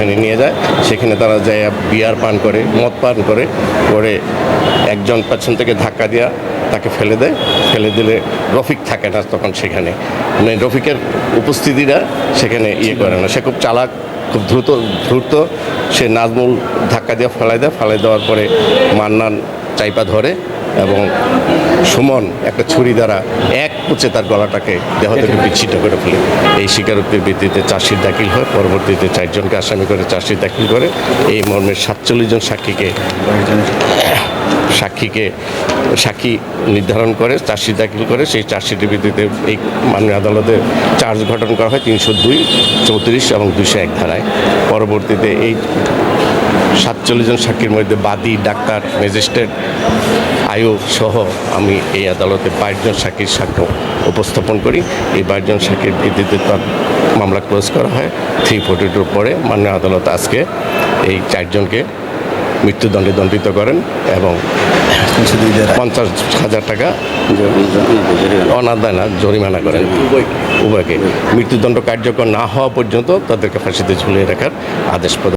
সেখানে নিয়ে যায়। সেখানে তারা যায়, বিয়ার পান করে, মদ পান করে করে একজন পেছন থেকে ধাক্কা দেওয়া তাকে ফেলে দেয়। ফেলে দিলে রফিক থাকে না তখন সেখানে। মানে রফিকের উপস্থিতিটা সেখানে ইয়ে করে না। সে খুব চালাক, খুব দ্রুত দ্রুত সে নাজমুল ধাক্কা দিয়ে ফেলাই দেয়। ফেলাই দেওয়ার পরে মান্নান চাইপা ধরে। এবং সুমন একটা ছুরি দ্বারা এক কুচে তার গলাটাকে দেহ থেকে বিচ্ছিন্ন করে ফেলে। এই স্বীকারোক্তির ভিত্তিতে চাষির দাখিল হয়। পরবর্তীতে চারজনকে আসামি করে চার্জশিট দাখিল করে। এই মর্মের সাতচল্লিশ জন সাক্ষীকে সাক্ষীকে সাক্ষী নির্ধারণ করে চার্জশিট দাখিল করে। সেই চার্জশিটের ভিত্তিতে এই মাননীয় আদালতে চার্জ গঠন করা হয় তিনশো দুই চৌত্রিশ এবং দুইশো এক ধারায়। পরবর্তীতে এই সাতচল্লিশ জন সাক্ষীর মধ্যে বাদী ডাক্তার ম্যাজিস্ট্রেট আয়ু সহ আমি এই আদালতে বাইশজন সাক্ষীর সাক্ষ্য উপস্থাপন করি। এই বাইশজন সাক্ষীর ভিত্তিতে তার মামলা ক্লোজ করা হয়। থ্রি ফোর্টি টুর পরে মাননীয় আদালত আজকে এই চারজনকে মৃত্যুদণ্ডে দণ্ডিত করেন এবং পঞ্চাশ হাজার টাকা অনাদায় না জরিমানা করেন। উভয়কে। মৃত্যুদণ্ড কার্যকর না হওয়া পর্যন্ত তাদেরকে ফাঁসিতে ঝুলিয়ে রাখার আদেশ প্রদান